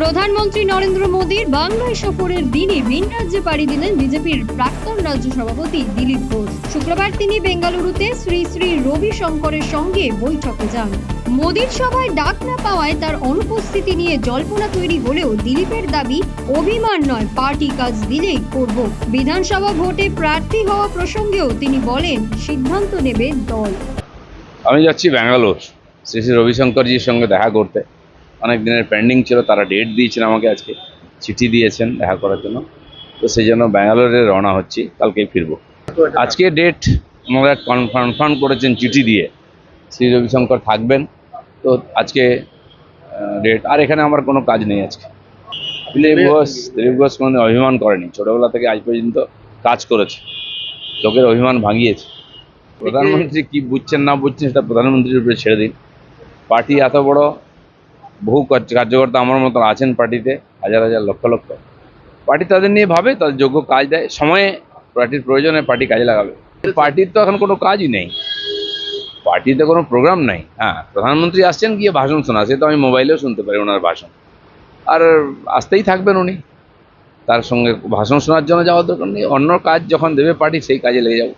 প্রধানমন্ত্রী নরেন্দ্র মোদীর বাংলায় সফরের দিনে ভিন রাজ্যে পাড়ি দিলেন বিজেপির প্রাক্তন রাজ্য সভাপতি দিলীপ ঘোষ। শুক্রবার তিনি বেঙ্গালুরুতে শ্রী শ্রী রবি শঙ্করের সঙ্গে বৈঠকে যান। মোদীর সভায় ডাক না পাওয়ায় তার অনুপস্থিতি নিয়ে জল্পনা তৈরি হলেও দিলীপের দাবি অভিমান নয়, পার্টি কাজ দিলেই করব। বিধানসভা ভোটে প্রার্থী হওয়া প্রসঙ্গেও তিনি বলেন, সিদ্ধান্ত নেবে দল। আমি যাচ্ছি ব্যাঙ্গালোর, শ্রী শ্রী রবিশঙ্করজির সঙ্গে দেখা করতে। অনেক দিনের পেন্ডিং ছিল, তারা ডেট দিয়েছেন আমাকে আজকে। চিঠি দিয়েছেন দেখা করার জন্য। তো সেই জন্য ব্যাঙ্গালোরে রওনা হচ্ছি, কালকেই ফিরবো। আজকে ডেট ওনারা কনফার্ম করেছেন চিঠি দিয়ে। শ্রী রবিশঙ্কর থাকবেন। তো আজকে ডেট আর এখানে আমার কোনো কাজ নেই আজকে। দিলীপ ঘোষ দিলীপ ঘোষ কোনোদিন অভিমান করেনি। ছোটোবেলা থেকে আজ পর্যন্ত কাজ করেছে। লোকের অভিমান ভাঙিয়েছে। প্রধানমন্ত্রী কি বুঝছেন না বুঝছেন, সেটা প্রধানমন্ত্রীর উপরে ছেড়ে দিন। পার্টি এত বড় বহু কার্য- কার্যকর্তা আমার মতন আছেন পার্টিতে, হাজার হাজার লক্ষ লক্ষ। পার্টি তাদের নিয়ে ভাবে, তাদের যোগ্য কাজ দেয়, সময়ে পার্টির প্রয়োজনে পার্টি কাজে লাগাবে। পার্টির তো এখন কোনো কাজই নেই। পার্টিতে কোনো প্রোগ্রাম নাই। হ্যাঁ প্রধানমন্ত্রী আসছেন, গিয়ে ভাষণ শোনা। সে তো আমি মোবাইলেও শুনতে পারি ওনার ভাষণ। আর আসতেই থাকবেন উনি। তার সঙ্গে ভাষণ শোনার জন্য যাওয়ার দরকার নেই। অন্য কাজ যখন দেবে পার্টি, সেই কাজে লেগে যাব।